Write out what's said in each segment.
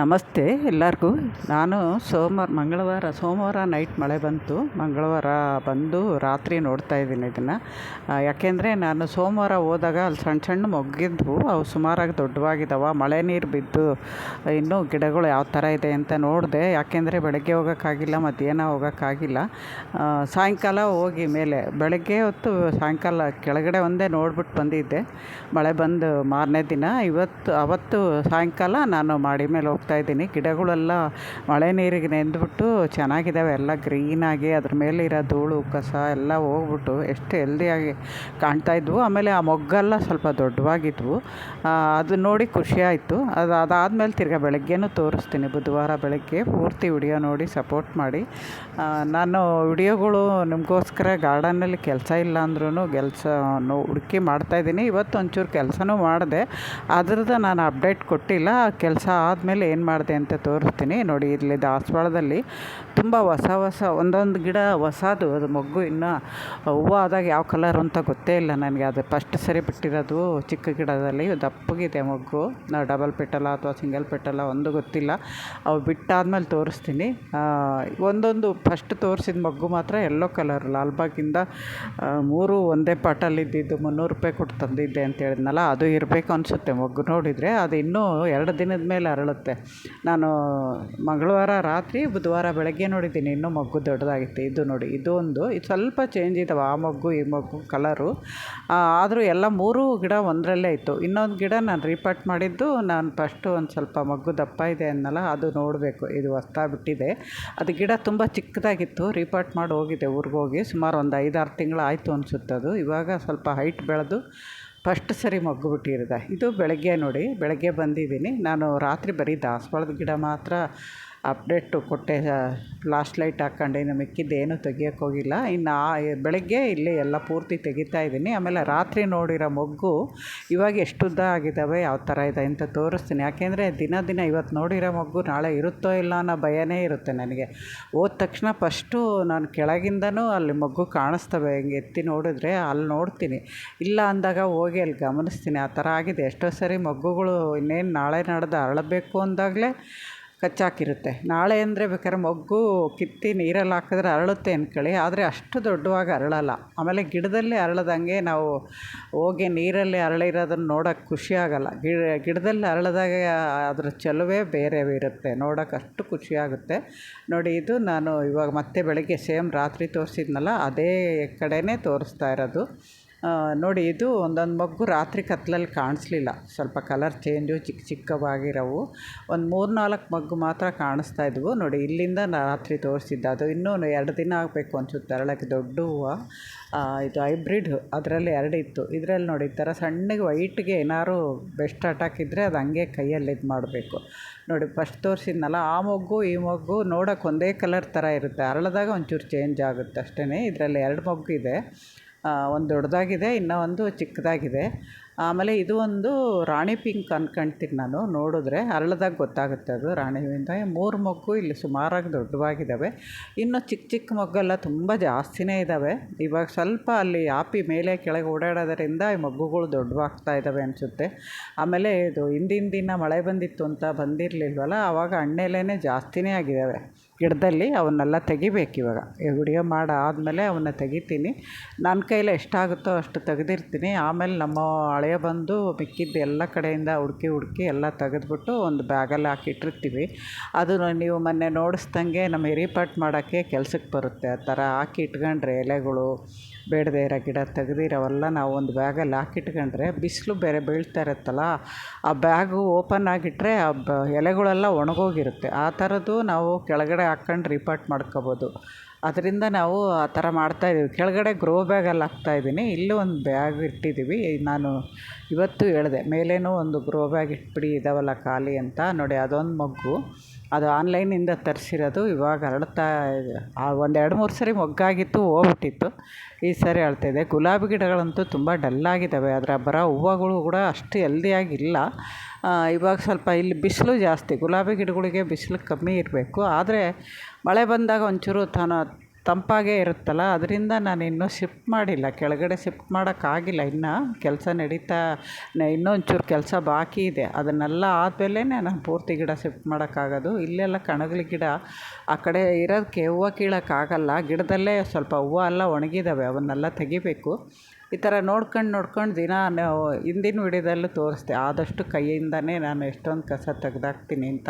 ನಮಸ್ತೆ ಎಲ್ಲರಿಗೂ. ನಾನು ಸೋಮವಾರ, ಮಂಗಳವಾರ, ಸೋಮವಾರ ನೈಟ್ ಮಳೆ ಬಂತು. ಮಂಗಳವಾರ ಬಂದು ರಾತ್ರಿ ನೋಡ್ತಾ ಇದ್ದೀನಿ ಇದನ್ನು. ಯಾಕೆಂದರೆ ನಾನು ಸೋಮವಾರ ಹೋದಾಗ ಅಲ್ಲಿ ಸಣ್ಣ ಸಣ್ಣ ಮೊಗ್ಗಿದ್ವು. ಅವು ಸುಮಾರಾಗಿ ದೊಡ್ಡವಾಗಿದ್ದಾವೆ ಮಳೆ ನೀರು ಬಿದ್ದು ಇನ್ನೂ ಗಿಡಗಳು ಯಾವ ಥರ ಇದೆ ಅಂತ ನೋಡಿದೆ. ಯಾಕೆಂದರೆ ಬೆಳಗ್ಗೆ ಹೋಗೋಕ್ಕಾಗಿಲ್ಲ, ಮಧ್ಯಾಹ್ನ ಹೋಗೋಕ್ಕಾಗಿಲ್ಲ. ಸಾಯಂಕಾಲ ಹೋಗಿ ಮೇಲೆ, ಬೆಳಗ್ಗೆ ಹೊತ್ತು ಸಾಯಂಕಾಲ ಕೆಳಗಡೆ ಒಂದೇ ನೋಡ್ಬಿಟ್ಟು ಬಂದಿದ್ದೆ. ಮಳೆ ಬಂದು ಮಾರನೇ ದಿನ. ಇವತ್ತು, ಅವತ್ತು ಸಾಯಂಕಾಲ ನಾನು ಮಾಡಿ ಮೇಲೆ ಹೋಗ್ತಾ ಇದ್ದೀನಿ. ಗಿಡಗಳೆಲ್ಲ ಮಳೆ ನೀರಿಗೆ ನೆಂದ್ಬಿಟ್ಟು ಚೆನ್ನಾಗಿದ್ದಾವೆ. ಎಲ್ಲ ಗ್ರೀನಾಗಿ ಅದ್ರ ಮೇಲೆ ಇರೋ ಧೂಳು, ಕಸ ಎಲ್ಲ ಹೋಗ್ಬಿಟ್ಟು ಎಷ್ಟು ಹೆಲ್ದಿಯಾಗಿ ಕಾಣ್ತಾ ಇದ್ವು. ಆಮೇಲೆ ಆ ಮೊಗ್ಗೆಲ್ಲ ಸ್ವಲ್ಪ ದೊಡ್ಡವಾಗಿದ್ವು. ಅದು ನೋಡಿ ಖುಷಿ ಆಯಿತು. ಅದು ಅದಾದಮೇಲೆ ತಿರ್ಗಾ ಬೆಳಗ್ಗೆನೂ ತೋರಿಸ್ತೀನಿ. ಬುಧವಾರ ಬೆಳಗ್ಗೆ ಪೂರ್ತಿ ವಿಡಿಯೋ ನೋಡಿ ಸಪೋರ್ಟ್ ಮಾಡಿ. ನಾನು ವಿಡಿಯೋಗಳು ನಿಮಗೋಸ್ಕರ ಗಾರ್ಡನಲ್ಲಿ ಕೆಲಸ ಇಲ್ಲ ಅಂದ್ರೂ ಕೆಲಸ ಹುಡುಕಿ ಮಾಡ್ತಾಯಿದ್ದೀನಿ ಇವತ್ತು ಒಂಚೂರು ಕೆಲಸನೂ ಮಾಡಿದೆ. ಅದ್ರದ್ದು ನಾನು ಅಪ್ಡೇಟ್ ಕೊಟ್ಟಿಲ್ಲ. ಕೆಲಸ ಆದಮೇಲೆ ಏನು ಮಾಡಿದೆ ಅಂತ ತೋರಿಸ್ತೀನಿ. ನೋಡಿ, ಇಲ್ಲಿ ದಾಸವಾಳದಲ್ಲಿ ತುಂಬ ಹೊಸ ಹೊಸ ಒಂದೊಂದು ಗಿಡ ಹೊಸದು. ಅದು ಮೊಗ್ಗು ಇನ್ನೂ ಹೂವು ಆದಾಗ ಯಾವ ಕಲರ್ ಅಂತ ಗೊತ್ತೇ ಇಲ್ಲ ನನಗೆ. ಅದು ಫಸ್ಟ್ ಸರಿ ಬಿಟ್ಟಿರೋದು ಚಿಕ್ಕ ಗಿಡದಲ್ಲಿ. ದಪ್ಪಗಿದೆ ಮೊಗ್ಗು. ನಾವು ಡಬಲ್ ಪೆಟಲ ಅಥವಾ ಸಿಂಗಲ್ ಪೆಟಲ ಒಂದು ಗೊತ್ತಿಲ್ಲ. ಅವು ಬಿಟ್ಟಾದ್ಮೇಲೆ ತೋರಿಸ್ತೀನಿ. ಒಂದೊಂದು ಫಸ್ಟ್ ತೋರಿಸಿದ ಮಗ್ಗು ಮಾತ್ರ ಎಲ್ಲೋ ಕಲರ್ ಲಾಲ್ಬಾಗಿಂದ ಮೂರು ಒಂದೇ ಪಾಟಲ್ಲಿ ಇದ್ದಿದ್ದು ಮುನ್ನೂರು ರೂಪಾಯಿ ಕೊಟ್ಟು ತಂದಿದ್ದೆ ಅಂತ ಹೇಳಿದ್ನಲ್ಲ, ಅದು ಇರಬೇಕು ಅನಿಸುತ್ತೆ ಮಗ್ಗು ನೋಡಿದರೆ. ಅದು ಇನ್ನೂ ಎರಡು ದಿನದ ಮೇಲೆ ಅರಳುತ್ತೆ. ನಾನು ಮಂಗಳವಾರ ರಾತ್ರಿ ಬುಧವಾರ ಬೆಳಗ್ಗೆ ನೋಡಿದ್ದೀನಿ. ಇನ್ನೂ ಮಗ್ಗು ದೊಡ್ಡದಾಗಿತ್ತು. ಇದು ನೋಡಿ ಇದೊಂದು ಇದು ಸ್ವಲ್ಪ ಚೇಂಜ್ ಇದ್ದಾವೆ ಆ ಮಗ್ಗು, ಈ ಮಗ್ಗು ಕಲರು ಆದರೂ ಎಲ್ಲ ಮೂರು ಗಿಡ ಒಂದರಲ್ಲೇ ಇತ್ತು. ಇನ್ನೊಂದು ಗಿಡ ನಾನು ರೀಪಾಟ್ ಮಾಡಿದ್ದು, ನಾನು ಫಸ್ಟು ಒಂದು ಸ್ವಲ್ಪ ಮಗ್ಗು ದಪ್ಪ ಇದೆ ಅನ್ನಲ್ಲ, ಅದು ನೋಡಬೇಕು. ಇದು ಹೊಸ್ತಾ ಬಿಟ್ಟಿದೆ ಅದು ಗಿಡ ತುಂಬ ಚಿಕ್ಕದಾಗಿತ್ತು. ರೀಪಾಟ್ ಮಾಡಿ ಹೋಗಿದೆ ಊರಿಗೋಗಿ ಸುಮಾರು ಒಂದು ಐದಾರು ತಿಂಗಳು ಆಯಿತು ಅನಿಸುತ್ತೆ ಅದು ಇವಾಗ ಸ್ವಲ್ಪ ಹೈಟ್ ಬೆಳೆದು ಫಸ್ಟ್ ಸರಿ ಮೊಗ್ಗು ಬಿಟ್ಟಿರೋದ ಇದು ಬೆಳಗ್ಗೆ ನೋಡಿ, ಬೆಳಗ್ಗೆ ಬಂದಿದ್ದೀನಿ. ನಾನು ರಾತ್ರಿ ಬರೀ ದಾಸವಾಳದ ಗಿಡ ಮಾತ್ರ ಅಪ್ಡೇಟು ಕೊಟ್ಟೆ ಲಾಸ್ಟ್ ಲೈಟ್ ಹಾಕ್ಕೊಂಡು ಇನ್ನು ಮಿಕ್ಕಿದ್ದೇನು ತೆಗಿಯೋಕ್ಕೆ ಹೋಗಿಲ್ಲ. ಇನ್ನು ಬೆಳಗ್ಗೆ ಇಲ್ಲಿ ಎಲ್ಲ ಪೂರ್ತಿ ತೆಗಿತಾ ಇದ್ದೀನಿ. ಆಮೇಲೆ ರಾತ್ರಿ ನೋಡಿರೋ ಮೊಗ್ಗು ಇವಾಗ ಎಷ್ಟು ಉದ್ದ ಆಗಿದ್ದಾವೆ, ಯಾವ ಥರ ಇದೆ ಅಂತ ತೋರಿಸ್ತೀನಿ. ಯಾಕೆಂದರೆ ದಿನ ದಿನ ಇವತ್ತು ನೋಡಿರೋ ಮೊಗ್ಗು ನಾಳೆ ಇರುತ್ತೋ ಇಲ್ಲ ಅನ್ನೋ ಭಯನೇ ಇರುತ್ತೆ ನನಗೆ. ಹೋದ ತಕ್ಷಣ ಫಸ್ಟು ನಾನು ಕೆಳಗಿಂದನೂ ಅಲ್ಲಿ ಮೊಗ್ಗು ಕಾಣಿಸ್ತವೆ, ಹಿಂಗೆ ಎತ್ತಿ ನೋಡಿದ್ರೆ ಅಲ್ಲಿ ನೋಡ್ತೀನಿ. ಇಲ್ಲ ಅಂದಾಗ ಹೋಗಿ ಅಲ್ಲಿ ಗಮನಿಸ್ತೀನಿ. ಆ ಥರ ಆಗಿದೆ. ಎಷ್ಟೋ ಸರಿ ಮೊಗ್ಗುಗಳು ಇನ್ನೇನು ನಾಳೆ ನಡೆದು ಅರಳಬೇಕು ಅಂದಾಗಲೇ ಕಚ್ಚಾಕಿರುತ್ತೆ. ನಾಳೆ ಅಂದರೆ ಬೇಕಾದ್ರೆ ಮೊಗ್ಗು, ಕಿತ್ತಿ ನೀರಲ್ಲಿ ಹಾಕಿದ್ರೆ ಅರಳುತ್ತೆ ಅಂದ್ಕೊಳ್ಳಿ ಆದರೆ ಅಷ್ಟು ದೊಡ್ಡವಾಗಿ ಅರಳಲ್ಲ. ಆಮೇಲೆ ಗಿಡದಲ್ಲಿ ಅರಳದಂಗೆ ನಾವು ಹೋಗಿ ನೀರಲ್ಲಿ ಅರಳಿರೋದನ್ನು ನೋಡೋಕ್ಕೆ ಖುಷಿ ಆಗೋಲ್ಲ. ಗಿಡ ಗಿಡದಲ್ಲಿ ಅರಳಿದಾಗ ಅದರ ಚೆಲುವೇ ಬೇರೆ ಇರುತ್ತೆ. ನೋಡೋಕೆ ಅಷ್ಟು ಖುಷಿಯಾಗುತ್ತೆ ನೋಡಿ, ಇದು ನಾನು ಇವಾಗ ಮತ್ತೆ ಬೆಳಗ್ಗೆ ಸೇಮ್ ರಾತ್ರಿ ತೋರಿಸಿದ್ನಲ್ಲ, ಅದೇ ಕಡೆಯೇ ತೋರಿಸ್ತಾ ಇರೋದು. ನೋಡಿ, ಇದು ಒಂದೊಂದು ಮೊಗ್ಗು ರಾತ್ರಿ ಕತ್ಲಲ್ಲಿ ಕಾಣಿಸ್ಲಿಲ್ಲ. ಸ್ವಲ್ಪ ಕಲರ್ ಚೇಂಜು ಚಿಕ್ಕ ಚಿಕ್ಕವಾಗಿರೋವು. ಒಂದು ಮೂರು ನಾಲ್ಕು ಮೊಗ್ಗು ಮಾತ್ರ ಕಾಣಿಸ್ತಾ ಇದ್ವು. ನೋಡಿ, ಇಲ್ಲಿಂದ ರಾತ್ರಿ ತೋರಿಸಿದ್ದು. ಅದು ಇನ್ನೂ ಎರಡು ದಿನ ಆಗಬೇಕು ಅನ್ಸುತ್ತೆ ಅರಳಕ್ಕೆ ದೊಡ್ಡ ಹೂವು. ಇದು ಹೈಬ್ರಿಡ್. ಅದರಲ್ಲಿ ಎರಡು ಇತ್ತು. ಇದರಲ್ಲಿ ನೋಡಿ, ಈ ಥರ ಸಣ್ಣಗೆ ವೈಟ್ಗೆ ಏನಾದ್ರು ಬೆಸ್ಟ್ ಅಟ್ಯಾಕ್ ಇದ್ದರೆ ಅದು ಹಂಗೆ ಕೈಯಲ್ಲಿ ಇದು ಮಾಡಬೇಕು. ನೋಡಿ, ಫಸ್ಟ್ ತೋರಿಸಿದ್ನಲ್ಲ, ಆ ಮೊಗ್ಗು, ಈ ಮೊಗ್ಗು ನೋಡೋಕೆ ಒಂದೇ ಕಲರ್ ಥರ ಇರುತ್ತೆ. ಅರಳದಾಗ ಒಂಚೂರು ಚೇಂಜ್ ಆಗುತ್ತೆ ಅಷ್ಟೇ ಇದರಲ್ಲಿ ಎರಡು ಮೊಗ್ಗು ಇದೆ. ಒಂದು ದೊಡ್ಡದಾಗಿದೆ, ಇನ್ನೂ ಒಂದು ಚಿಕ್ಕದಾಗಿದೆ. ಆಮೇಲೆ ಇದು ಒಂದು ರಾಣಿ ಪಿಂಕ್ ಅನ್ಕೊಳ್ತೀನಿ ನಾನು, ನೋಡಿದ್ರೆ ಅರಳಿದಾಗ ಗೊತ್ತಾಗುತ್ತೆ ಅದು ರಾಣಿ ಮೂರು ಮಗ್ಗು ಇಲ್ಲಿ ಸುಮಾರಾಗಿ ದೊಡ್ಡವಾಗಿದ್ದಾವೆ ಇನ್ನು ಚಿಕ್ಕ ಚಿಕ್ಕ ಮೊಗ್ಗೆಲ್ಲ ತುಂಬ ಜಾಸ್ತಿನೇ ಇದ್ದಾವೆ ಇವಾಗ ಸ್ವಲ್ಪ ಅಲ್ಲಿ ಆಪಿ ಮೇಲೆ ಕೆಳಗೆ ಓಡಾಡೋದರಿಂದ ಈ ಮಗ್ಗುಗಳು ದೊಡ್ಡವಾಗ್ತಾ ಇದ್ದಾವೆ ಅನಿಸುತ್ತೆ. ಆಮೇಲೆ ಇದು ಹಿಂದಿನ ದಿನ ಮಳೆ ಬಂದಿತ್ತು ಅಂತ ಬಂದಿರಲಿಲ್ವಲ್ಲ ಆವಾಗ ಹಣ್ಣೆಲೆನೇ ಜಾಸ್ತಿನೇ ಆಗಿದ್ದಾವೆ ಗಿಡದಲ್ಲಿ ಅವನ್ನೆಲ್ಲ ತೆಗಿಬೇಕು ಇವಾಗ. ವಿಡಿಯೋ ಮಾಡಾದಮೇಲೆ ಅವನ್ನ ತೆಗಿತೀನಿ. ನನ್ನ ಕೈಲಿ ಎಷ್ಟಾಗುತ್ತೋ ಅಷ್ಟು ತೆಗೆದಿರ್ತೀನಿ. ಆಮೇಲೆ ನಮ್ಮ ಹಳೆಯ ಬಂದು ಮಿಕ್ಕಿದ್ದು ಎಲ್ಲ ಕಡೆಯಿಂದ ಹುಡುಕಿ ಹುಡುಕಿ ಎಲ್ಲ ತೆಗೆದ್ಬಿಟ್ಟು ಒಂದು ಬ್ಯಾಗಲ್ಲಿ ಹಾಕಿಟ್ಟಿರ್ತೀವಿ. ಅದನ್ನು ನೀವು ಮೊನ್ನೆ ನೋಡಿಸ್ದಂಗೆ ನಮ್ಮ ಹಿರಿಪಟ್ಟು ಮಾಡೋಕ್ಕೆ ಕೆಲ್ಸಕ್ಕೆ ಬರುತ್ತೆ. ಆ ಥರ ಹಾಕಿ ಇಟ್ಕೊಂಡ್ರೆ ಎಲೆಗಳು ಬೇಡದೇ ಇರೋ ಗಿಡ ತೆಗೆದಿರೋವೆಲ್ಲ ನಾವು ಒಂದು ಬ್ಯಾಗಲ್ಲಿ ಹಾಕಿಟ್ಕೊಂಡ್ರೆ ಬಿಸಿಲು ಬೇರೆ ಬೀಳ್ತಾ ಇರುತ್ತಲ್ಲ, ಆ ಬ್ಯಾಗು ಓಪನ್ ಆಗಿಟ್ಟರೆ ಆ ಬ ಎಲೆಗಳೆಲ್ಲ ಒಣಗೋಗಿರುತ್ತೆ. ಆ ಥರದ್ದು ನಾವು ಕೆಳಗಡೆ ಹಾಕ್ಕೊಂಡು ರಿಪಾರ್ಟ್ ಮಾಡ್ಕೊಬೋದು. ಅದರಿಂದ ನಾವು ಆ ಥರ ಮಾಡ್ತಾಯಿದ್ದೀವಿ ಕೆಳಗಡೆ ಗ್ರೋ ಬ್ಯಾಗಲ್ಲಿ ಹಾಕ್ತಾಯಿದ್ದೀನಿ ಇಲ್ಲೂ ಒಂದು ಬ್ಯಾಗ್ ಇಟ್ಟಿದ್ದೀವಿ. ನಾನು ಇವತ್ತು ಹೇಳಿದೆ, ಮೇಲೇನೂ ಒಂದು ಗ್ರೋ ಬ್ಯಾಗ್ ಇಟ್ಬಿಡಿ, ಇದಾವಲ್ಲ ಖಾಲಿ ಅಂತ. ನೋಡಿ, ಅದೊಂದು ಮೊಗ್ಗು. ಅದು ಆನ್ಲೈನಿಂದ ತರಿಸಿರೋದು. ಇವಾಗ ಹರಡ್ತಾ ಒಂದು ಎರಡು ಮೂರು ಸರಿ ಮೊಗ್ಗಾಗಿತ್ತು, ಹೋಗ್ಬಿಟ್ಟಿತ್ತು. ಈ ಸರಿ ಅಳ್ತಾಯಿದೆ ಗುಲಾಬಿ ಗಿಡಗಳಂತೂ ತುಂಬ ಡಲ್ಲಾಗಿದ್ದಾವೆ ಅದರ ಬರೋ ಹೂವುಗಳು ಕೂಡ ಅಷ್ಟು ಹೆಲ್ದಿಯಾಗಿಲ್ಲ ಇವಾಗ ಸ್ವಲ್ಪ ಇಲ್ಲಿ ಬಿಸಿಲು ಜಾಸ್ತಿ. ಗುಲಾಬಿ ಗಿಡಗಳಿಗೆ ಬಿಸಿಲು ಕಮ್ಮಿ ಇರಬೇಕು. ಆದರೆ ಮಳೆ ಬಂದಾಗ ಒಂಚೂರು ತಾನು ತಂಪಾಗೇ ಇರುತ್ತಲ್ಲ, ಅದರಿಂದ ನಾನು ಇನ್ನೂ ಶಿಫ್ಟ್ ಮಾಡಿಲ್ಲ. ಕೆಳಗಡೆ ಶಿಫ್ಟ್ ಮಾಡೋಕ್ಕಾಗಿಲ್ಲ. ಇನ್ನೂ ಕೆಲಸ ನಡೀತಾ ಇನ್ನೂ ಒಂಚೂರು ಕೆಲಸ ಬಾಕಿ ಇದೆ. ಅದನ್ನೆಲ್ಲ ಆದಮೇಲೆ ನಾನು ಪೂರ್ತಿ ಗಿಡ ಶಿಫ್ಟ್ ಮಾಡೋಕ್ಕಾಗೋದು. ಇಲ್ಲೆಲ್ಲ ಕಣಗಲಿ ಗಿಡ ಆ ಕಡೆ ಇರೋದಕ್ಕೆ ಹೂವು ಕೀಳೋಕ್ಕಾಗಲ್ಲ. ಗಿಡದಲ್ಲೇ ಸ್ವಲ್ಪ ಹೂವು ಎಲ್ಲ ಒಣಗಿದ್ದಾವೆ ಅವನ್ನೆಲ್ಲ ತೆಗಿಬೇಕು. ಈ ಥರ ನೋಡ್ಕೊಂಡು ನೋಡ್ಕೊಂಡು ದಿನ ನಾವು ಹಿಂದಿನ ವಿಡಿಯೋದಲ್ಲೂ ತೋರಿಸ್ತೆ ಆದಷ್ಟು ಕೈಯಿಂದನೇ ನಾನು ಎಷ್ಟೊಂದು ಕಸ ತೆಗೆದಾಕ್ತೀನಿ ಅಂತ.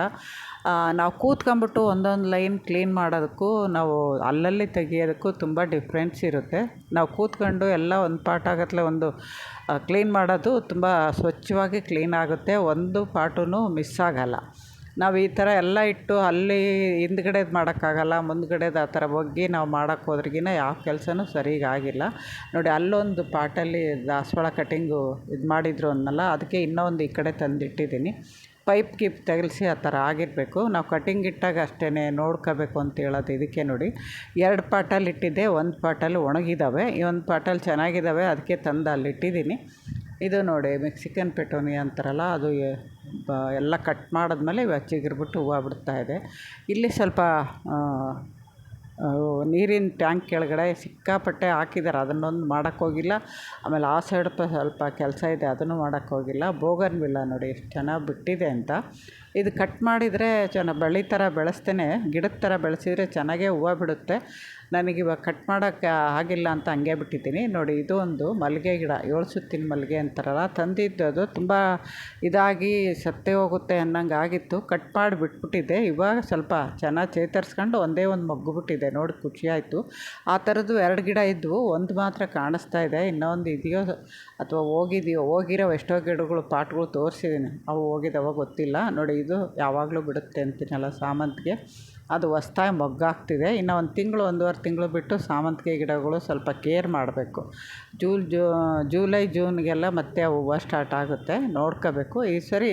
ನಾವು ಕೂತ್ಕೊಂಬಿಟ್ಟು ಒಂದೊಂದು ಲೈನ್ ಕ್ಲೀನ್ ಮಾಡೋದಕ್ಕೂ ನಾವು ಅಲ್ಲಲ್ಲಿ ತೆಗಿಯೋದಕ್ಕೂ ತುಂಬ ಡಿಫ್ರೆನ್ಸ್ ಇರುತ್ತೆ. ನಾವು ಕೂತ್ಕೊಂಡು ಎಲ್ಲ ಒಂದು ಪಾಠಾಗತ್ಲೆ ಒಂದು ಕ್ಲೀನ್ ಮಾಡೋದು ತುಂಬ ಸ್ವಚ್ಛವಾಗಿ ಕ್ಲೀನ್ ಆಗುತ್ತೆ. ಒಂದು ಪಾರ್ಟೂ ಮಿಸ್ ಆಗೋಲ್ಲ. ನಾವು ಈ ಥರ ಎಲ್ಲ ಇಟ್ಟು ಅಲ್ಲಿ ಹಿಂದ್ಗಡೆದು ಮಾಡೋಕ್ಕಾಗಲ್ಲ, ಮುಂದ್ಗಡೆದು ಆ ಥರ ಒಗ್ಗಿ ನಾವು ಮಾಡೋಕ್ಕೆ ಹೋದ್ರಗಿನ ಯಾವ ಕೆಲಸನೂ ಸರಿಗೆ ಆಗಿಲ್ಲ. ನೋಡಿ, ಅಲ್ಲೊಂದು ಪಾಟಲ್ಲಿ ದಾಸವಾಳ ಕಟಿಂಗು ಇದು ಮಾಡಿದ್ರು ಅನ್ನಲ್ಲ ಅದಕ್ಕೆ ಇನ್ನೊಂದು ಈ ಕಡೆ ತಂದಿಟ್ಟಿದ್ದೀನಿ ಪೈಪ್ ಕಿಪ್ ತೆಗೆಸಿ ಆ ಥರ ಆಗಿರಬೇಕು. ನಾವು ಕಟಿಂಗ್ ಇಟ್ಟಾಗ ಅಷ್ಟೇ ನೋಡ್ಕೋಬೇಕು ಅಂತ ಹೇಳೋದು ಇದಕ್ಕೆ ನೋಡಿ. ಎರಡು ಪಾಟಲ್ಲಿ ಇಟ್ಟಿದ್ದೆ, ಒಂದು ಪಾಟಲ್ಲಿ ಒಣಗಿದ್ದಾವೆ ಈ ಒಂದು ಪಾಟಲ್ಲಿ ಚೆನ್ನಾಗಿದ್ದಾವೆ ಅದಕ್ಕೆ ತಂದು ಅಲ್ಲಿ ಇಟ್ಟಿದ್ದೀನಿ ಇದು ನೋಡಿ ಮೆಕ್ಸಿಕನ್ ಪೆಟೋನಿ ಅಂತಾರಲ್ಲ, ಅದು ಎಲ್ಲ ಕಟ್ ಮಾಡಿದ್ಮೇಲೆ ಇವಾಗ ಚಿಗುರ್ಬಿಟ್ಟು ಹೂವು ಇದೆ. ಇಲ್ಲಿ ಸ್ವಲ್ಪ ನೀರಿನ ಟ್ಯಾಂಕ್ ಕೆಳಗಡೆ ಸಿಕ್ಕಾಪಟ್ಟೆ ಹಾಕಿದ್ದಾರೆ. ಅದನ್ನೊಂದು ಮಾಡೋಕ್ಕೋಗಿಲ್ಲ ಆಮೇಲೆ ಆ ಸೈಡ್ ಸ್ವಲ್ಪ ಕೆಲಸ ಇದೆ, ಅದನ್ನು ಮಾಡೋಕ್ಕೋಗಿಲ್ಲ ಬೋಗನ್ವಿಲ್ಲ ನೋಡಿ, ಎಷ್ಟು ಚೆನ್ನಾಗಿ ಬಿಟ್ಟಿದೆ ಅಂತ. ಇದು ಕಟ್ ಮಾಡಿದರೆ ಚೆನ್ನಾಗಿ, ಬಳ್ಳಿ ಥರ ಬೆಳೆಸ್ತೇನೆ. ಗಿಡದ ಥರ ಬೆಳೆಸಿದರೆ ಚೆನ್ನಾಗೇ ಹೂವು ಬಿಡುತ್ತೆ. ನನಗೆ ಇವಾಗ ಕಟ್ ಮಾಡೋಕ್ಕೆ ಆಗಿಲ್ಲ ಅಂತ ಹಂಗೆ ಬಿಟ್ಟಿದ್ದೀನಿ. ನೋಡಿ, ಇದು ಒಂದು ಮಲ್ಲಿಗೆ ಗಿಡ, ಏಳು ಸುತ್ತಿನ ಮಲ್ಲಿಗೆ ಅಂತಾರಲ್ಲ, ತಂದಿದ್ದು ಅದು ತುಂಬ ಇದಾಗಿ ಸತ್ತೇ ಹೋಗುತ್ತೆ ಅನ್ನಂಗೆ ಆಗಿತ್ತು. ಕಟ್ ಮಾಡಿ ಬಿಟ್ಬಿಟ್ಟಿದ್ದೆ. ಇವಾಗ ಸ್ವಲ್ಪ ಚೆನ್ನಾಗಿ ಚೇತರಿಸ್ಕೊಂಡು ಒಂದೇ ಒಂದು ಮೊಗ್ಗು ಬಿಟ್ಟಿದೆ ನೋಡಿ ಖುಷಿಯಾಯಿತು ಆ ಥರದ್ದು ಎರಡು ಗಿಡ ಇದ್ದವು ಒಂದು ಮಾತ್ರ ಕಾಣಿಸ್ತಾ ಇದೆ. ಇನ್ನೊಂದು ಇದೆಯೋ ಅಥವಾ ಹೋಗಿದೆಯೋ, ಹೋಗಿರೋ ಎಷ್ಟೋ ಗಿಡಗಳು, ಪಾಟ್ಗಳು ತೋರಿಸಿದ್ದೀನಿ. ಅವು ಹೋಗಿದ್ದಾವೋ ಗೊತ್ತಿಲ್ಲ. ನೋಡಿ, ಇದು ಯಾವಾಗಲೂ ಬಿಡುತ್ತೆ ಅಂತೀನಲ್ಲ ಸಾಮಂತಿಗೆ. ಅದು ಹೊಸ್ತಾಗಿ ಮೊಗ್ಗಾಗ್ತಿದೆ. ಇನ್ನು ಒಂದು ತಿಂಗಳು, ಒಂದೂವರೆ ತಿಂಗಳು ಬಿಟ್ಟು ಸಾಮಂತಿಗೆ ಗಿಡಗಳು ಸ್ವಲ್ಪ ಕೇರ್ ಮಾಡಬೇಕು. ಜೂಲ್ ಜೂಲೈ, ಜೂನ್ಗೆಲ್ಲ ಮತ್ತೆ ಹೂವು ಸ್ಟಾರ್ಟ್ ಆಗುತ್ತೆ. ನೋಡ್ಕೋಬೇಕು. ಈ ಸರಿ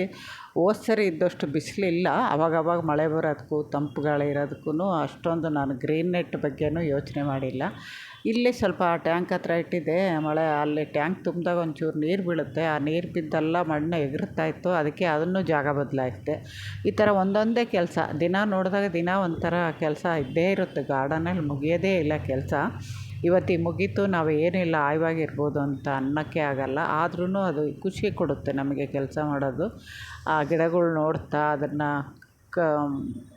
ಹೋದ ಸರಿ ಇದ್ದಷ್ಟು ಬಿಸಿಲಿಲ್ಲ. ಅವಾಗವಾಗ ಮಳೆ ಬರೋದಕ್ಕೂ ತಂಪುಗಳಿರೋದಕ್ಕೂ ಅಷ್ಟೊಂದು ನಾನು ಗ್ರೀನ್ ನೆಟ್ ಬಗ್ಗೆಯೂ ಯೋಚನೆ ಮಾಡಿಲ್ಲ. ಇಲ್ಲಿ ಸ್ವಲ್ಪ ಟ್ಯಾಂಕ್ ಹತ್ರ ಇಟ್ಟಿದ್ದೆ, ಮಳೆ ಅಲ್ಲಿ ಟ್ಯಾಂಕ್ ತುಂಬಿದಾಗ ಒಂಚೂರು ನೀರು ಬೀಳುತ್ತೆ. ಆ ನೀರು ಬಿದ್ದೆಲ್ಲ ಮಣ್ಣು ಎಗರುತ್ತಾ ಇತ್ತು, ಅದಕ್ಕೆ ಅದನ್ನು ಜಾಗ ಬದಲಾಯಿಸಿದೆ. ಈ ಥರ ಒಂದೊಂದೇ ಕೆಲಸ. ದಿನ ನೋಡಿದಾಗ ದಿನ ಒಂಥರ ಕೆಲಸ ಇದ್ದೇ ಇರುತ್ತೆ. ಗಾರ್ಡನಲ್ಲಿ ಮುಗಿಯೋದೇ ಇಲ್ಲ ಕೆಲಸ. ಇವತ್ತಿ ಮುಗೀತು, ನಾವು ಏನಿಲ್ಲ, ಆಯ್ವಾಗಿರ್ಬೋದು ಅಂತ ಅನ್ನೋಕ್ಕೆ ಆಗೋಲ್ಲ. ಆದ್ರೂ ಅದು ಖುಷಿ ಕೊಡುತ್ತೆ ನಮಗೆ ಕೆಲಸ ಮಾಡೋದು. ಆ ಗಿಡಗಳು ನೋಡ್ತಾ, ಅದನ್ನು ಕ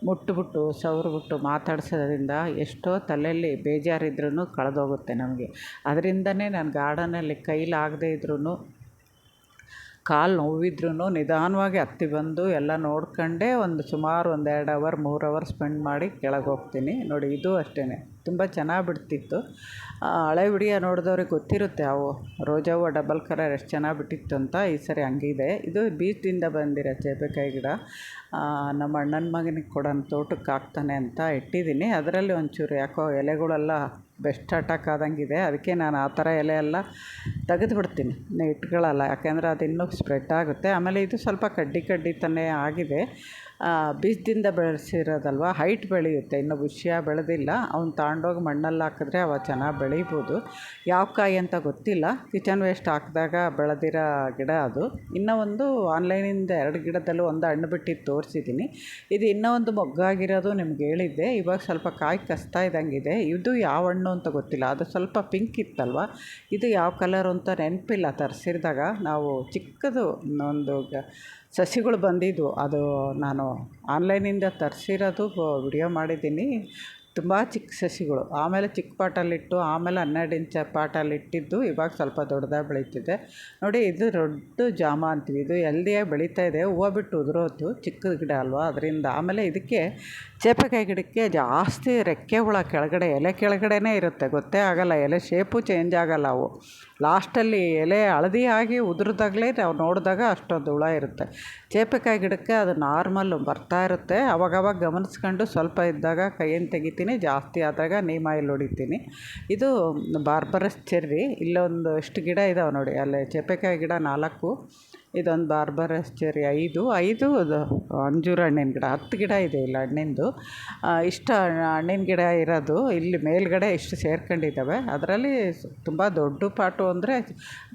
ಮುಟ್ಬಿಟ್ಟು ಸವರ್ಬಿಟ್ಟು ಮಾತಾಡ್ಸೋದ್ರಿಂದ ಎಷ್ಟೋ ತಲೆಯಲ್ಲಿ ಬೇಜಾರಿದ್ರೂ ಕಳೆದೋಗುತ್ತೆ ನಮಗೆ. ಅದರಿಂದನೇ ನಾನು ಗಾರ್ಡನಲ್ಲಿ ಕೈಲಾಗದೇ ಇದ್ರೂ ಕಾಲು ನೋವಿದ್ರೂ ನಿಧಾನವಾಗಿ ಹತ್ತಿ ಬಂದು ಎಲ್ಲ ನೋಡ್ಕೊಂಡೇ ಒಂದು ಸುಮಾರು ಒಂದು ಎರಡು ಅವರ್, ಮೂರು ಅವರ್ ಸ್ಪೆಂಡ್ ಮಾಡಿ ಕೆಳಗೆ ಹೋಗ್ತೀನಿ. ನೋಡಿ, ಇದು ಅಷ್ಟೇ ತುಂಬ ಚೆನ್ನಾಗಿ ಬಿಡ್ತಿತ್ತು. ಹಳೆ ವಿಡಿಯೋ ನೋಡಿದವ್ರಿಗೆ ಗೊತ್ತಿರುತ್ತೆ ಅವು ರೋಜಾ ಹೂವು ಡಬಲ್ ಕಲರ್ ಎಷ್ಟು ಚೆನ್ನಾಗಿ ಬಿಟ್ಟಿತ್ತು ಅಂತ. ಈ ಸರಿ ಹಂಗಿದೆ. ಇದು ಬೀಜದಿಂದ ಬಂದಿರೋ ಚೇಪೆಕಾಯಿ ಗಿಡ. ನಮ್ಮ ಅಣ್ಣನ ಮಗನಿಗೆ ಕೊಡೋಣ ತೋಟಕ್ಕೆ ಹಾಕ್ತಾನೆ ಅಂತ ಇಟ್ಟಿದ್ದೀನಿ. ಅದರಲ್ಲಿ ಒಂಚೂರು ಯಾಕೋ ಎಲೆಗಳೆಲ್ಲ ಬೆಸ್ಟ್ ಅಟ್ಯಾಕ್ ಆದಂಗಿದೆ. ಅದಕ್ಕೆ ನಾನು ಆ ಥರ ಎಲೆ ಎಲ್ಲ ತೆಗೆದು ಬಿಡ್ತೀನಿ ಯಾಕೆಂದರೆ ಅದು ಇನ್ನೂ ಸ್ಪ್ರೆಡ್ ಆಗುತ್ತೆ. ಆಮೇಲೆ ಇದು ಸ್ವಲ್ಪ ಕಡ್ಡಿ ಕಡ್ಡಿ ತಾನೇ ಆಗಿದೆ. ಬೀಜದಿಂದ ಬೆಳೆಸಿರೋದಲ್ವ? ಹೈಟ್ ಬೆಳೆಯುತ್ತೆ. ಇನ್ನು ವಿಷಯ ಬೆಳೆದಿಲ್ಲ. ಅವ್ನು ತಗೊಂಡೋಗಿ ಮಣ್ಣಲ್ಲಿ ಹಾಕಿದ್ರೆ ಅವ ಚೆನ್ನಾಗಿ ಬೆಳೀಬೋದು. ಯಾವ ಕಾಯಿ ಅಂತ ಗೊತ್ತಿಲ್ಲ. ಕಿಚನ್ ವೇಸ್ಟ್ ಹಾಕಿದಾಗ ಬೆಳೆದಿರೋ ಗಿಡ ಅದು. ಇನ್ನೂ ಒಂದು ಆನ್ಲೈನಿಂದ ಎರಡು ಗಿಡದಲ್ಲೂ ಒಂದು ಹಣ್ಣು ಬಿಟ್ಟಿದ್ದು ತೋರಿಸಿದ್ದೀನಿ ಇದು ಇನ್ನೂ ಒಂದು ಮೊಗ್ಗಾಗಿರೋದು ನಿಮ್ಗೆ ಹೇಳಿದ್ದೆ. ಇವಾಗ ಸ್ವಲ್ಪ ಕಾಯಿ ಕಸ್ತಾ ಇದ್ದಂಗಿದೆ. ಇದು ಯಾವ ಹಣ್ಣು ಅಂತ ಗೊತ್ತಿಲ್ಲ. ಅದು ಸ್ವಲ್ಪ ಪಿಂಕ್ ಇತ್ತಲ್ವ? ಇದು ಯಾವ ಕಲರ್ ಅಂತ ನೆನಪಿಲ್ಲ. ತರಿಸಿದಾಗ ನಾವು ಚಿಕ್ಕದು ಒಂದು ಸಸಿಗಳು ಬಂದಿದ್ದವು ಅದು ನಾನು ಆನ್ಲೈನಿಂದ ತರಿಸಿರೋದು ವಿಡಿಯೋ ಮಾಡಿದ್ದೀನಿ. ತುಂಬ ಚಿಕ್ಕ ಸಸಿಗಳು. ಆಮೇಲೆ ಚಿಕ್ಕ ಪಾಟಲ್ಲಿಟ್ಟು, ಆಮೇಲೆ ಹನ್ನೆರಡು ಇಂಚ ಪಾಟಲ್ಲಿಟ್ಟಿದ್ದು ಇವಾಗ ಸ್ವಲ್ಪ ದೊಡ್ಡದಾಗಿ ಬೆಳೀತಿದೆ. ನೋಡಿ, ಇದು ದೊಡ್ಡ ಜಾಮ ಅಂತೀವಿ. ಇದು ಹೆಲ್ದಿಯಾಗಿ ಬೆಳೀತಾ ಇದೆ. ಹೂವು ಬಿಟ್ಟು ಉದುರೋದು ಚಿಕ್ಕ ಗಿಡ ಅಲ್ವಾ? ಅದರಿಂದ ಆಮೇಲೆ ಇದಕ್ಕೆ ಚೇಪೆಕಾಯಿ ಗಿಡಕ್ಕೆ ಜಾಸ್ತಿ ರೆಕ್ಕೆ ಹುಳ ಕೆಳಗಡೆ, ಎಲೆ ಕೆಳಗಡೆನೇ ಇರುತ್ತೆ. ಗೊತ್ತೇ ಆಗೋಲ್ಲ. ಎಲೆ ಶೇಪು ಚೇಂಜ್ ಆಗೋಲ್ಲ ಅವು. ಲಾಸ್ಟಲ್ಲಿ ಎಲೆ ಹಳದಿ ಆಗಿ ಉದುರಿದಾಗಲೇ ನಾವು ನೋಡಿದಾಗ ಅಷ್ಟೊಂದು ಹುಳ ಇರುತ್ತೆ. ಚೇಪೆಕಾಯಿ ಗಿಡಕ್ಕೆ ಅದು ನಾರ್ಮಲ್ ಬರ್ತಾ ಇರುತ್ತೆ. ಅವಾಗವಾಗ ಗಮನಿಸ್ಕೊಂಡು ಸ್ವಲ್ಪ ಇದ್ದಾಗ ಕೈಯನ್ನು ತೆಗಿತೀನಿ. ಜಾಸ್ತಿ ಆದಾಗ ನೀಮ್ ಆಯಿಲ್ ಹೊಡಿತೀನಿ ಇದು ಬಾರ್ಬರಸ್ ಚೆರ್ರಿ, ಇಲ್ಲೊಂದು, ಎಷ್ಟು ಗಿಡ ಇದಾವೆ ನೋಡಿ, ಅಲ್ಲಿ, ಚೇಪೆಕಾಯಿ ಗಿಡ ನಾಲ್ಕು. ಇದೊಂದು ಬಾರ್ಬರ್ ಚೆರಿ ಐದು. ಐದು ಅಂಜೂರ ಹಣ್ಣಿನ ಗಿಡ, ಹತ್ತು ಗಿಡ ಇದೆ ಇಲ್ಲಿ ಹಣ್ಣಿಂದು. ಇಷ್ಟು ಹಣ್ಣಿನ ಗಿಡ ಇರೋದು ಇಲ್ಲಿ ಮೇಲುಗಡೆ ಇಷ್ಟು ಸೇರ್ಕೊಂಡಿದ್ದಾವೆ. ಅದರಲ್ಲಿ ತುಂಬ ದೊಡ್ಡ ಪಾಟು ಅಂದರೆ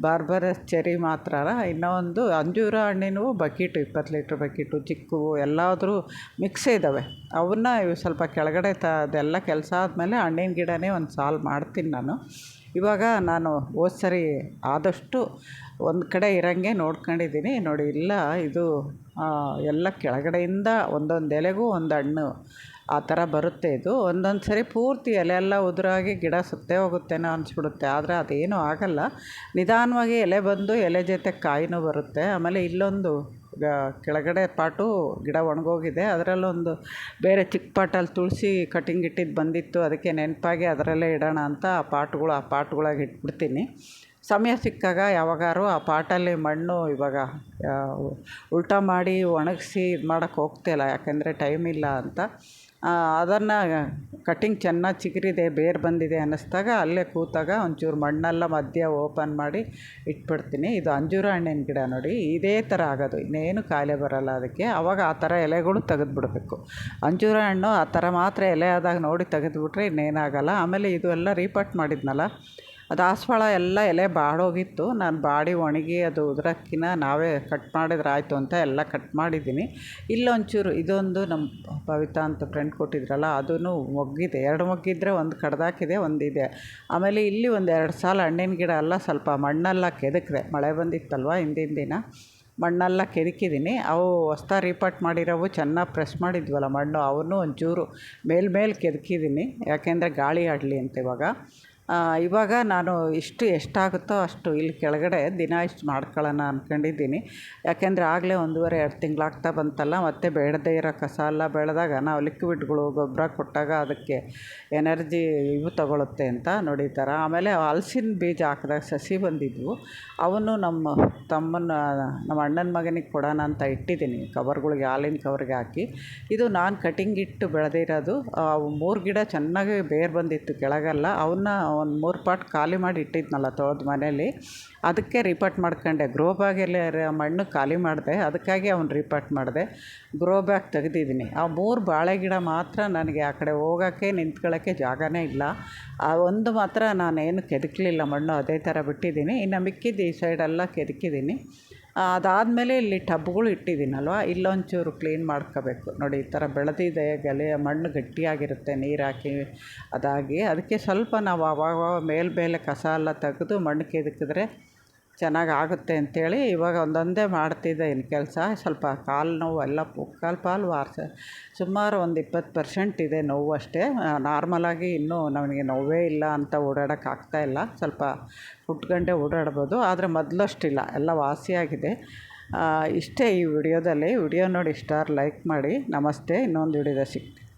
ಬಾರ್ಬರ್ ಚೆರಿ ಮಾತ್ರ ಇನ್ನೂ ಒಂದು ಅಂಜೂರ ಹಣ್ಣಿನವು ಬಕೀಟು, ಇಪ್ಪತ್ತು ಲೀಟ್ರ್ ಬಕೀಟು, ಚಿಕ್ಕು, ಎಲ್ಲಾದರೂ ಮಿಕ್ಸ್ ಇದ್ದಾವೆ. ಅವನ್ನ ಇವು ಸ್ವಲ್ಪ ಕೆಳಗಡೆ ತ, ಅದೆಲ್ಲ ಕೆಲಸ ಆದಮೇಲೆ ಹಣ್ಣಿನ ಗಿಡನೇ ಒಂದು ಸಾಲ್ವ್ ಮಾಡ್ತೀನಿ ನಾನು. ಇವಾಗ ನಾನು ಹೋದ ಸರಿ ಆದಷ್ಟು ಒಂದು ಕಡೆ ಇರೋಂಗೆ ನೋಡ್ಕೊಂಡಿದ್ದೀನಿ. ನೋಡಿ, ಇಲ್ಲ, ಇದು ಎಲ್ಲ ಕೆಳಗಡೆಯಿಂದ ಒಂದೊಂದು ಎಲೆಗೂ ಒಂದು ಹಣ್ಣು ಆ ಥರ ಬರುತ್ತೆ ಇದು. ಒಂದೊಂದು ಸರಿ ಪೂರ್ತಿ ಎಲೆ ಎಲ್ಲ ಉದುರಾಗಿ ಗಿಡ ಸತ್ತೇ ಹೋಗುತ್ತೇನೋ ಅನಿಸ್ಬಿಡುತ್ತೆ. ಆದರೆ ಅದೇನೂ ಆಗಲ್ಲ. ನಿಧಾನವಾಗಿ ಎಲೆ ಬಂದು ಎಲೆ ಜೊತೆ ಕಾಯಿನೂ ಬರುತ್ತೆ. ಆಮೇಲೆ ಇಲ್ಲೊಂದು ಕೆಳಗಡೆ ಪಾಟು ಗಿಡ ಒಣಗೋಗಿದೆ. ಅದರಲ್ಲೊಂದು ಬೇರೆ ಚಿಕ್ಕ ಪಾಟಲ್ಲಿ ತುಳಸಿ ಕಟಿಂಗ್ ಇಟ್ಟಿದ್ದು ಬಂದಿತ್ತು. ಅದಕ್ಕೆ ನೆನಪಾಗಿ ಅದರಲ್ಲೇ ಇಡೋಣ ಅಂತ ಆ ಪಾಟ್ಗಳು, ಆ ಪಾಟ್ಗಳಾಗೆ ಇಟ್ಬಿಡ್ತೀನಿ. ಸಮಯ ಸಿಕ್ಕಾಗ ಯಾವಾಗಾದ್ರು ಆ ಪಾಟಲ್ಲಿ ಮಣ್ಣು ಇವಾಗ ಉಲ್ಟಾ ಮಾಡಿ ಒಣಗಿಸಿ ಇದು ಮಾಡೋಕ್ಕೆ ಹೋಗ್ತಿಲ್ಲ ಯಾಕೆಂದರೆ ಟೈಮ್ ಇಲ್ಲ ಅಂತ. ಅದನ್ನು ಕಟ್ಟಿಂಗ್ ಚೆನ್ನಾಗಿ ಚಿಗುರಿದೆ, ಬೇರು ಬಂದಿದೆ ಅನ್ನಿಸ್ದಾಗ ಅಲ್ಲೇ ಕೂತಾಗ ಒಂಚೂರು ಮಣ್ಣೆಲ್ಲ ಮಧ್ಯ ಓಪನ್ ಮಾಡಿ ಇಟ್ಬಿಡ್ತೀನಿ. ಇದು ಅಂಜೂರ ಹಣ್ಣಿನ ಗಿಡ ನೋಡಿ, ಇದೇ ಥರ ಆಗೋದು. ಇನ್ನೇನು ಕಾಯಿಲೆ ಬರೋಲ್ಲ ಅದಕ್ಕೆ. ಆವಾಗ ಆ ಥರ ಎಲೆಗಳು ತೆಗೆದ್ಬಿಡ್ಬೇಕು. ಅಂಜೂರ ಹಣ್ಣು ಆ ಥರ ಮಾತ್ರ ಎಲೆ ಆದಾಗ ನೋಡಿ ತೆಗೆದುಬಿಟ್ರೆ ಇನ್ನೇನಾಗಲ್ಲ. ಆಮೇಲೆ ಇದು ಎಲ್ಲ ರೀಪಟ್ ಮಾಡಿದ್ನಲ್ಲ ದಾಸವಾಳ ಎಲ್ಲ ಎಲೆ ಬಾಡೋಗಿತ್ತು. ನಾನು ಬಾಡಿ ಒಣಗಿ ಅದು ಉದುರೋಕ್ಕಿನ್ನ ನಾವೇ ಕಟ್ ಮಾಡಿದ್ರೆ ಆಯಿತು ಅಂತ ಎಲ್ಲ ಕಟ್ ಮಾಡಿದ್ದೀನಿ. ಇಲ್ಲೊಂಚೂರು ಇದೊಂದು ನಮ್ಮ ಪವಿತಾ ಅಂತ ಫ್ರೆಂಡ್ ಕೊಟ್ಟಿದ್ರಲ್ಲ ಅದೂ ಮೊಗ್ಗಿದೆ ಎರಡು ಮೊಗ್ಗಿದ್ರೆ ಒಂದು ಕಡ್ದಾಕಿದೆ ಒಂದಿದೆ ಆಮೇಲೆ ಇಲ್ಲಿ ಒಂದು ಎರಡು ಸಾಲ ಹಣ್ಣಿನ ಗಿಡ ಎಲ್ಲ ಸ್ವಲ್ಪ ಮಣ್ಣೆಲ್ಲ ಕೆದಕಿದೆ. ಮಳೆ ಬಂದಿತ್ತಲ್ವ ಹಿಂದಿನ ದಿನ. ಮಣ್ಣೆಲ್ಲ ಕೆದಕಿದ್ದೀನಿ. ಅವು ಹೊಸ್ತಾ ರೀಪಾಟ್ ಮಾಡಿರೋವು ಚೆನ್ನಾಗಿ ಪ್ರೆಸ್ ಮಾಡಿದ್ವಲ್ಲ ಮಣ್ಣು ಅವನ್ನೂ ಒಂಚೂರು ಮೇಲ್ಮೇಲೆ ಮೇಲೆ ಕೆದಕಿದ್ದೀನಿ. ಯಾಕೆಂದರೆ ಗಾಳಿ ಆಡಲಿ ಅಂತ ಇವಾಗ. ಇವಾಗ ನಾನು ಇಷ್ಟು ಎಷ್ಟಾಗುತ್ತೋ ಅಷ್ಟು ಇಲ್ಲಿ ಕೆಳಗಡೆ ದಿನ ಇಷ್ಟು ಮಾಡ್ಕೊಳ್ಳೋಣ ಅಂದ್ಕೊಂಡಿದ್ದೀನಿ ಯಾಕೆಂದರೆ ಆಗಲೇ ಒಂದೂವರೆ, ಎರಡು ತಿಂಗಳಾಗ್ತಾ ಬಂತಲ್ಲ, ಮತ್ತೆ ಬೇಡದೇ ಇರೋ ಕಸ ಎಲ್ಲ ಬೆಳೆದಾಗ ನಾವು ಲಿಕ್ವಿಡ್ಗಳು ಗೊಬ್ಬರ ಕೊಟ್ಟಾಗ ಅದಕ್ಕೆ ಎನರ್ಜಿ ಇವು ತಗೊಳುತ್ತೆ ಅಂತ ನೋಡಿ ಆಮೇಲೆ ಹಲ್ಸಿನ ಬೀಜ ಹಾಕಿದಾಗ ಸಸಿ ಬಂದಿದ್ವು. ಅವನು ನಮ್ಮ ತಮ್ಮನ ನಮ್ಮ ಅಣ್ಣನ ಮಗನಿಗೆ ಕೊಡೋಣ ಅಂತ ಇಟ್ಟಿದ್ದೀನಿ. ಕವರ್ಗಳಿಗೆ ಹಾಲಿನ ಕವರ್ಗೆ ಹಾಕಿ. ಇದು ನಾನು ಕಟಿಂಗ್ ಇಟ್ಟು ಬೆಳೆದಿರೋದು. ಮೂರು ಗಿಡ ಚೆನ್ನಾಗಿ ಬೇರು ಬಂದಿತ್ತು ಕೆಳಗೆಲ್ಲ. ಅವನ್ನ ಒಂದು ಮೂರು ಪಾಟ್ ಖಾಲಿ ಮಾಡಿ ಇಟ್ಟಿದ್ನಲ್ಲ ತೊಳೆದು ಮನೇಲಿ, ಅದಕ್ಕೆ ರಿಪಾಟ್ ಮಾಡ್ಕೊಂಡೆ. ಗ್ರೋ ಬ್ಯಾಗಲ್ಲಿ ಮಣ್ಣು ಖಾಲಿ ಮಾಡಿದೆ, ಅದಕ್ಕಾಗಿ ಅವ್ನು ರಿಪಾಟ್ ಮಾಡಿದೆ. ಗ್ರೋ ಬ್ಯಾಗ್ ತೆಗೆದಿದ್ದೀನಿ. ಆ ಮೂರು ಬಾಳೆ ಗಿಡ ಮಾತ್ರ ನನಗೆ ಆ ಕಡೆ ಹೋಗೋಕ್ಕೆ ನಿಂತ್ಕೊಳ್ಳೋಕ್ಕೆ ಜಾಗನೇ ಇಲ್ಲ. ಆ ಒಂದು ಮಾತ್ರ ನಾನೇನು ಕೆದಕಲಿಲ್ಲ ಮಣ್ಣು, ಅದೇ ಥರ ಬಿಟ್ಟಿದ್ದೀನಿ. ಇನ್ನು ಮಿಕ್ಕಿದ್ದು ಈ ಸೈಡೆಲ್ಲ ಕೆದಕಿದ್ದೀನಿ. ಅದಾದಮೇಲೆ ಇಲ್ಲಿ ಟಬ್ಗಳು ಇಟ್ಟಿದ್ದೀನಲ್ವ? ಇಲ್ಲೊಂಚೂರು ಕ್ಲೀನ್ ಮಾಡ್ಕೋಬೇಕು. ನೋಡಿ, ಈ ಥರ ಬೆಳೆದಿದೆ ಗಲೆ ಮಣ್ಣು ಗಟ್ಟಿಯಾಗಿರುತ್ತೆ, ನೀರು ಹಾಕಿ ಅದಾಗಿ. ಅದಕ್ಕೆ ಸ್ವಲ್ಪ ನಾವು ಅವಾಗ ಮೇಲೆ ಮೇಲೆ ಕಸ ಎಲ್ಲ ತೆಗೆದು ಮಣ್ಣು ಕೆದಕಿದ್ರೆ ಚೆನ್ನಾಗಿ ಆಗುತ್ತೆ ಅಂಥೇಳಿ ಇವಾಗ ಒಂದೊಂದೇ ಮಾಡ್ತಿದ್ದೀನಿ ಕೆಲಸ. ಸ್ವಲ್ಪ ಕಾಲು ನೋವು ಎಲ್ಲ ಮುಕ್ಕಾಲು ಪಾಲು ವಾರ್ಸ, ಸುಮಾರು ಒಂದು ಇಪ್ಪತ್ತು ಪರ್ಸೆಂಟ್ ಇದೆ ನೋವು ಅಷ್ಟೇ. ನಾರ್ಮಲಾಗಿ ಇನ್ನೂ ನನಗೆ ನೋವೇ ಇಲ್ಲ ಅಂತ ಓಡಾಡೋಕೆ ಇಲ್ಲ. ಸ್ವಲ್ಪ ಕುತ್ಕೊಂಡೇ ಓಡಾಡ್ಬೋದು. ಆದರೆ ಮೊದಲಷ್ಟಿಲ್ಲ, ಎಲ್ಲ ವಾಸಿಯಾಗಿದೆ. ಇಷ್ಟೇ ಈ ವಿಡಿಯೋದಲ್ಲಿ. ವಿಡಿಯೋ ನೋಡಿ ಸ್ಟಾರ್ ಲೈಕ್ ಮಾಡಿ. ನಮಸ್ತೆ. ಇನ್ನೊಂದು ವಿಡಿಯೋದಲ್ಲಿ ಸಿಗ್ತೀನಿ.